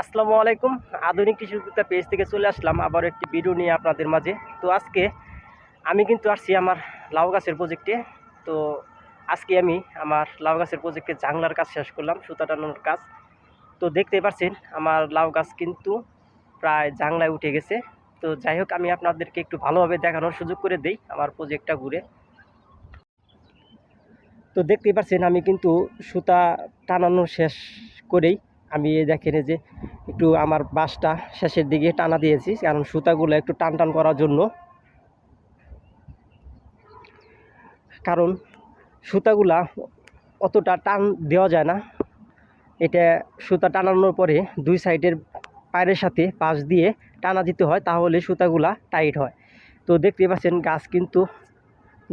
আসসালামু আলাইকুম। আধুনিক কৃষিবিদ্যা পেজ থেকে চলে আসলাম আবার একটি ভিডিও নিয়ে আপনাদের মাঝে। তো আজকে আমি কিন্তু আসছি আমার লাউ গাছের প্রজেক্টে তো আজকে আমি আমার লাউ গাছের প্রজেক্টে জাংলার কাজ শেষ করলাম, সুতা টানানোর কাজ। তো দেখতে পাচ্ছেন, আমার লাউ গাছ কিন্তু প্রায় জাংলায় উঠে গেছে। তো যাই হোক, আমি আপনাদেরকে একটু ভালোভাবে দেখানোর সুযোগ করে দেই আমার প্রজেক্টটা ঘুরে। তো দেখতেই পাচ্ছেন, আমি কিন্তু সুতা টানানো শেষ করেই আমি দেখেন যে একটু আমার বাঁশটা শেষের দিকে টানা দিয়েছি, কারণ সুতাগুলো একটু টান টান করার জন্য। কারণ সুতাগুলা অতটা টান দেওয়া যায় না। এটা সুতা টানানোর পরে দুই সাইডের পায়ের সাথে পাশ দিয়ে টানা দিতে হয়, তাহলে সুতাগুলা টাইট হয়। তো দেখতে পাচ্ছেন, গাছ কিন্তু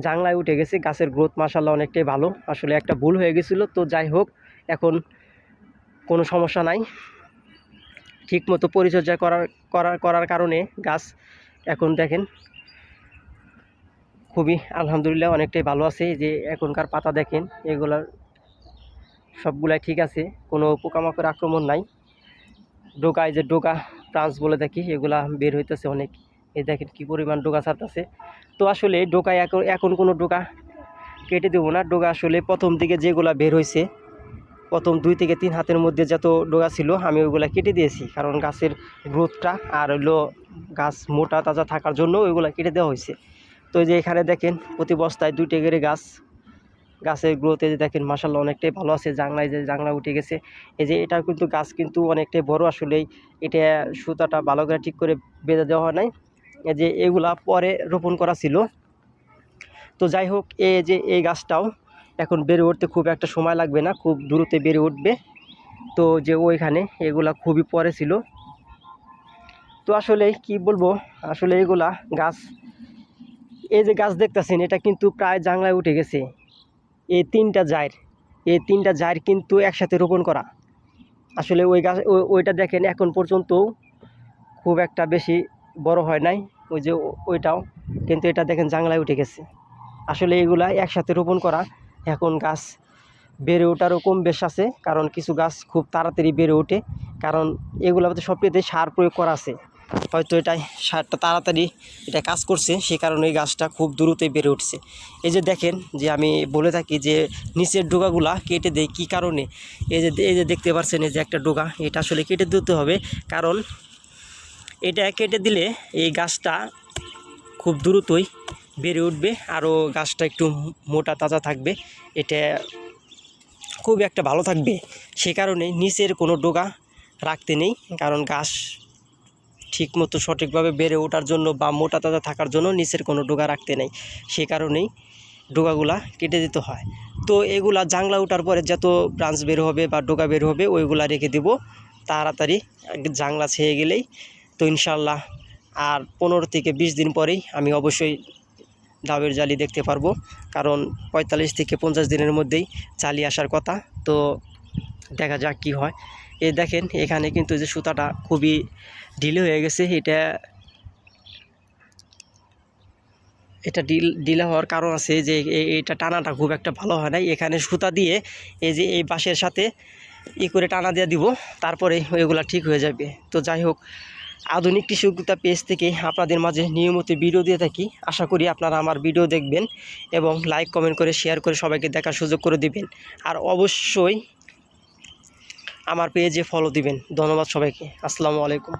জাংলায় উঠে গেছে, গাছের গ্রোথ মাসাল্লাহ অনেকটাই ভালো। আসলে একটা ভুল হয়ে গেছিল, তো যাই হোক, এখন কোনো সমস্যা নাই। ঠিকমতো পরিচর্যা করার করার করার কারণে গাছ এখন দেখেন খুবই আলহামদুলিল্লাহ অনেকটাই ভালো আছে। যে এখনকার পাতা দেখেন, এগুলার সবগুলাই ঠিক আছে, কোনো পোকামাকড় আক্রমণ নাই। ডোকা এই যে ডোকা প্রান্স বলে দেখি, এগুলা বের হইতেছে অনেক। এই দেখেন কি পরিমাণ ডোকা ছাড়তেছে। তো আসলে ডোকায় এখন এখন কোনো ডোকা কেটে দেবো না। ডোকা আসলে প্রথম দিকে যেগুলা বের হয়েছে প্রথম দুই থেকে তিন হাতের মধ্যে যত ডোগা ছিল, আমি ওইগুলো কেটে দিয়েছি। কারণ গাছের গ্রোথটা আর হইল গাছ মোটা তাজা থাকার জন্য ওইগুলো কেটে দেওয়া হয়েছে। তো যে এখানে দেখেন, প্রতি বস্তায় দুইটা করে গাছ। গাছের গ্রোথে যে দেখেন মাসাল্লাহ অনেকটাই ভালো আছে। জাংলায় যে জাংলা উঠে গেছে। এই যে এটা কিন্তু গাছ কিন্তু অনেকটাই বড় আসলেই এটা সুতাটা ভালো করে ঠিক করে বেঁধে দেওয়া হয় নাই। এই যে এগুলা পরে রোপণ করা ছিল। তো যাই হোক, এই যে এই গাছটাও এখন বেড়ে উঠতে খুব একটা সময় লাগবে না, খুব দ্রুত বেড়ে উঠবে। তো যে ওইখানে এগুলা খুবই পরে ছিল। তো আসলে কি বলব, আসলে এগুলা গাছ, এই যে গাছ দেখতেছেন, এটা কিন্তু প্রায় জাংলায় উঠে গেছে। এই তিনটা জায়ের এই তিনটা জায়ের কিন্তু একসাথে রোপণ করা। আসলে ওই গাছ ওইটা দেখেন এখন পর্যন্ত খুব একটা বেশি বড় হয় নাই, ওই যে ওইটাও, কিন্তু এটা দেখেন জাংলায় উঠে গেছে। আসলে এগুলা একসাথে রোপণ করা এখন গাছ বেড়ে ওঠারও কম বেশ আছে, কারণ কিছু গাছ খুব তাড়াতাড়ি বেড়ে ওঠে, কারণ এগুলো এগুলোতে সবচেয়ে সার প্রয়োগ করা আছে। হয়তো এটাই সারটা তাড়াতাড়ি এটা কাজ করছে, সে কারণে এই গাছটা খুব দ্রুতই বেড়ে উঠছে। এই যে দেখেন যে আমি বলে থাকি যে নিচের ডোগাগুলা কেটে দেয় কী কারণে? এই যে এই যে দেখতে পাচ্ছেন এই যে একটা ডোগা, এটা আসলে কেটে দিতে হবে, কারণ এটা কেটে দিলে এই গাছটা খুব দ্রুতই বেড়ে উঠবে, আরও গাছটা একটু মোটা তাজা থাকবে। এটা খুব একটা ভালো থাকবে, সে কারণে নিচের কোনো ডোগা রাখতে নেই, কারণ গাছ ঠিকমতো সঠিকভাবে বেড়ে ওঠার জন্য বা মোটা তাজা থাকার জন্য নিচের কোনো ডোগা রাখতে নেই। সে কারণেই ডোগাগুলা কেটে দিতে হয়। তো এগুলা জাংলা ওঠার পরে যত ব্রাঞ্চ বের হবে বা ডোগা বের হবে, ওইগুলা রেখে দিব। তাড়াতাড়ি জাংলা ছেয়ে গেলেই তো ইনশাল্লাহ আর পনেরো থেকে বিশ দিন পরেই আমি অবশ্যই ডাবের জালি দেখতে পারব। কারণ পঁয়তাল্লিশ থেকে পঞ্চাশ দিনের মধ্যেই চালিয়ে আসার কথা। তো দেখা যাক কি হয়। এই দেখেন, এখানে কিন্তু যে সুতাটা খুবই ঢিলে হয়ে গেছে, এটা এটা ডিল ডিলে হওয়ার কারণ আছে যে এ- এটা টানাটা খুব একটা ভালো হয় নাই। এখানে সুতা দিয়ে এই যে এই বাঁশের সাথে ই করে টানা দিয়ে দিব, তারপরে ওইগুলা ঠিক হয়ে যাবে। তো যাই হোক আধুনিক কৃষকতা পেজ থেকে আপনাদের মাঝে নিয়মিত ভিডিও দিয়ে থাকি। আশা করি আপনারা আমার ভিডিও দেখবেন এবং লাইক কমেন্ট করে শেয়ার করে সবাইকে দেখার সুযোগ করে দিবেন। আর অবশ্যই আমার পেজে ফলো দিবেন। ধন্যবাদ সবাইকে। আসসালামু আলাইকুম।